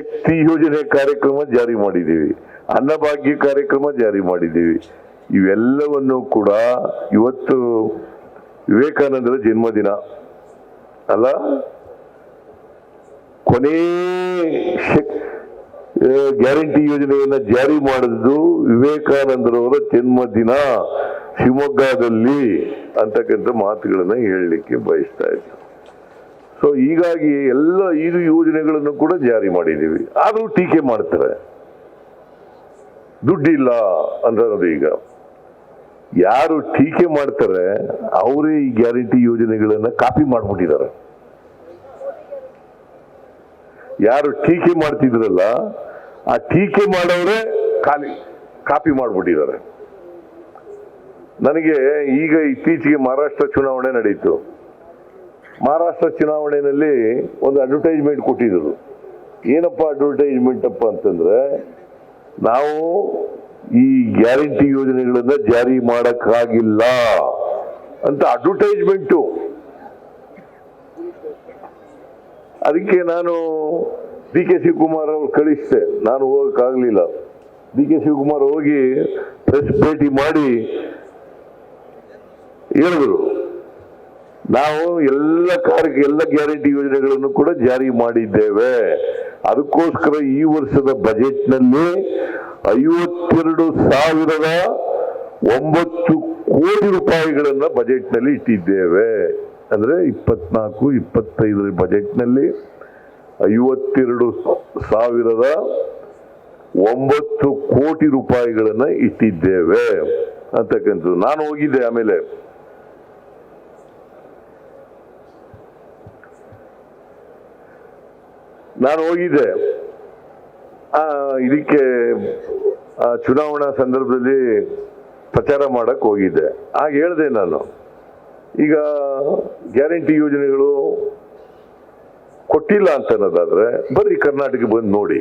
T ಯೋಜನೆ ಕಾರ್ಯಕ್ರಮ ಜಾರಿ ಮಾಡಿದ್ದೀವಿ. ಅನ್ನಭಾಗ್ಯ ಕಾರ್ಯಕ್ರಮ ಜಾರಿ ಮಾಡಿದ್ದೀವಿ. ಇವೆಲ್ಲವನ್ನು ಕೂಡ ಇವತ್ತು ವಿವೇಕಾನಂದರ ಜನ್ಮದಿನ. ಅಲ್ಲ? ಕೊನೇ ಗ್ಯಾರಂಟಿ ಯೋಜನೆಯನ್ನ ಜಾರಿ ಮಾಡಿದ್ದು ವಿವೇಕಾನಂದರವರ ಜನ್ಮದಿನ ಶಿವಮೊಗ್ಗದಲ್ಲಿ ಅಂತಕ್ಕಂಥ ಮಾತುಗಳನ್ನು ಹೇಳಲಿಕ್ಕೆ ಬಯಸ್ತಾ ಇದ್ದೆ. ಸೊ ಹೀಗಾಗಿ ಎಲ್ಲ ಐದು ಯೋಜನೆಗಳನ್ನು ಕೂಡ ಜಾರಿ ಮಾಡಿದ್ದೀವಿ. ಆದರೂ ಟೀಕೆ ಮಾಡ್ತಾರೆ. ದುಡ್ಡಿಲ್ಲ ಅನ್ನೋದು ಈಗ. ಯಾರು ಟೀಕೆ ಮಾಡ್ತಾರೆ, ಅವರೇ ಈ ಗ್ಯಾರಂಟಿ ಯೋಜನೆಗಳನ್ನು ಕಾಪಿ ಮಾಡ್ಬಿಟ್ಟಿದ್ದಾರೆ. ಯಾರು ಟೀಕೆ ಮಾಡ್ತಿದ್ರಲ್ಲ, ಆ ಟೀಕೆ ಮಾಡೋರೇ ಖಾಲಿ, ಕಾಪಿ ಮಾಡ್ಬಿಟ್ಟಿದ್ದಾರೆ. ನನಗೆ ಈಗ ಇತ್ತೀಚೆಗೆ ಮಹಾರಾಷ್ಟ್ರ ಚುನಾವಣೆ ನಡೀತು. ಮಹಾರಾಷ್ಟ್ರ ಚುನಾವಣೆಯಲ್ಲಿ ಒಂದು ಅಡ್ವರ್ಟೈಸ್ಮೆಂಟ್ ಕೊಟ್ಟಿದ್ರು ಏನಪ್ಪ ಅಡ್ವರ್ಟೈಸ್ಮೆಂಟ್ ಅಪ್ಪ ಅಂತಂದ್ರೆ, ನಾವು ಈ ಗ್ಯಾರಂಟಿ ಯೋಜನೆಗಳನ್ನ ಜಾರಿ ಮಾಡಕ್ಕಾಗಿಲ್ಲ ಅಂತ ಅಡ್ವರ್ಟೈಸ್ಮೆಂಟು ಅದಕ್ಕೆ ನಾನು ಡಿ ಕೆ ಶಿವಕುಮಾರ್ ಅವ್ರು ಕಳಿಸಿದೆ. ನಾನು ಹೋಗೋಕ್ಕಾಗಲಿಲ್ಲ. ಡಿ ಕೆ ಶಿವಕುಮಾರ್ ಹೋಗಿ ಪ್ರೆಸ್ ಭೇಟಿ ಮಾಡಿ ಹೇಳಿದ್ರು. ನಾವು ಎಲ್ಲ ಕಾರ್ಯಕ್ಕೆ ಎಲ್ಲ ಗ್ಯಾರಂಟಿ ಯೋಜನೆಗಳನ್ನು ಕೂಡ ಜಾರಿ ಮಾಡಿದ್ದೇವೆ. ಅದಕ್ಕೋಸ್ಕರ ಈ ವರ್ಷದ ಬಜೆಟ್ನಲ್ಲಿ ಐವತ್ತೆರಡು ಸಾವಿರದ ಒಂಬತ್ತು ಕೋಟಿ ರೂಪಾಯಿಗಳನ್ನು ಬಜೆಟ್ನಲ್ಲಿ ಇಟ್ಟಿದ್ದೇವೆ. ಅಂದ್ರೆ ಇಪ್ಪತ್ನಾಲ್ಕು, ಇಪ್ಪತ್ತೈದರ ಬಜೆಟ್ನಲ್ಲಿ ಐವತ್ತೆರಡು ಸಾವಿರದ ಒಂಬತ್ತು ಕೋಟಿ ರೂಪಾಯಿಗಳನ್ನು ಇಟ್ಟಿದ್ದೇವೆ. ಅಂತಕ್ಕಂಥದ್ದು. ನಾನು ಹೋಗಿದ್ದೆ ಆಮೇಲೆ. ನಾನು ಹೋಗಿದ್ದೆ. ಇದಕ್ಕೆ ಚುನಾವಣಾ ಸಂದರ್ಭದಲ್ಲಿ ಪ್ರಚಾರ ಮಾಡಕ್ಕೆ ಹೋಗಿದ್ದೆ. ಆಗ ಹೇಳಿದೆ ನಾನು, ಈಗ ಗ್ಯಾರಂಟಿ ಯೋಜನೆಗಳು ಕೊಟ್ಟಿಲ್ಲ ಅಂತ ಅನ್ನೋದಾದರೆ ಬರ್ರಿ ಕರ್ನಾಟಕ ಬಂದು ನೋಡಿ.